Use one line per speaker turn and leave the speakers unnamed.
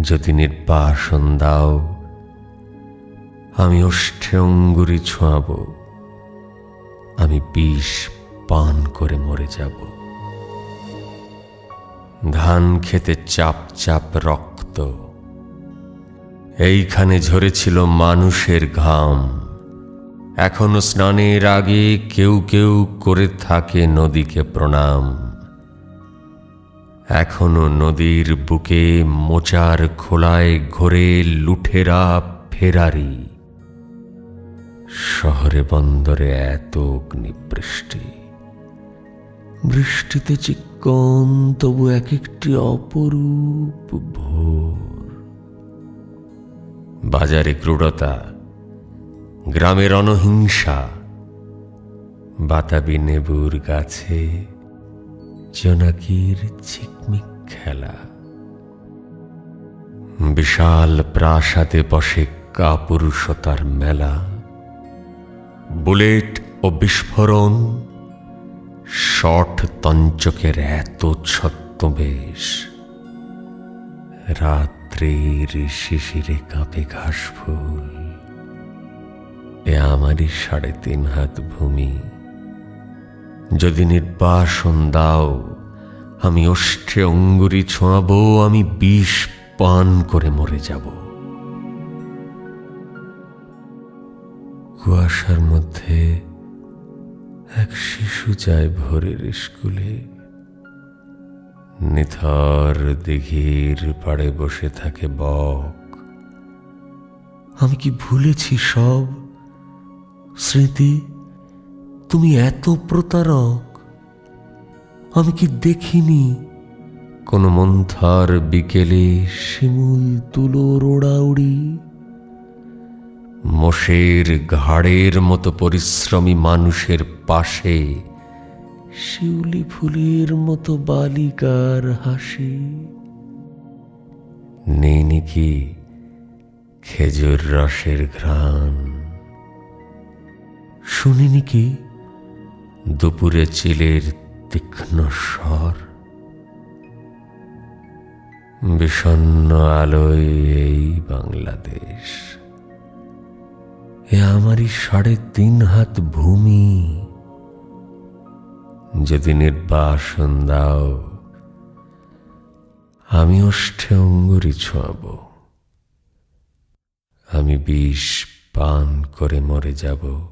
যদি নির্বাসন দাও, আমি ওষ্ঠে অঙ্গুরি ছোঁয়াব, আমি বিষ পান করে মরে যাব। ধান খেতে চাপ চাপ রক্ত, এইখানে ঝরেছিল মানুষের ঘাম। এখনও স্নানের আগে কেউ কেউ করে থাকে নদীকে প্রণাম। এখনও নদীর বুকে মোচার খোলায় ঘোরে লুঠেরা ফেরারি। শহরে বন্দরে এত অগ্নিবৃষ্টি। বৃষ্টিতে চিক্কন, তবু এক একটি অপরূপ ভোর। বাজারে ক্রূরতা গ্রামের অনহিংসা বাতাবি নেবুর গাছে জোনাকির ঝিকমিক খেলা। বিশাল প্রাসাদে বসে কাপুরুষতার মেলা। বুলেট ও বিস্ফোরণ, শট তঞ্চকের এত ছত্রবেশ রাত্রির শিশিরে কাঁপে ঘাস ফুল এ আমারই সাড়ে তিন হাত ভূমি। যদি নির্বাসন দাও, আমি অষ্টে অঙ্গুরি ছোঁয়াবো, আমি বিষ পান করে মরে যাব। কুয়াশার মধ্যে এক শিশু যায় ভোরের স্কুলে। নিথর দিঘির পাড়ে বসে থাকে বক। আমি কি ভুলেছি সব স্মৃতি? তুমি এত প্রতারক, আমি কি দেখিনি? কোন মন্থার বিকেলে শিমুল তুলোর ওড়াউড়ি মোষের ঘাড়ের মতো পরিশ্রমী মানুষের পাশে শিউলি ফুলের মতো বালিকার হাসি। নেই নাকি খেজুর রসের ঘ্রাণ? শুনিনি কি? দুপুরে চিলের তীক্ষ্ণ স্বর। বিষণ্ন আলোয় এই বাংলাদেশ। এ আমারই সাড়ে তিন হাত ভূমি। যদি নির্বাসন দাও, আমি অষ্ঠে অঙ্গুরি ছোঁয়াব। আমি বিষ পান করে মরে যাব।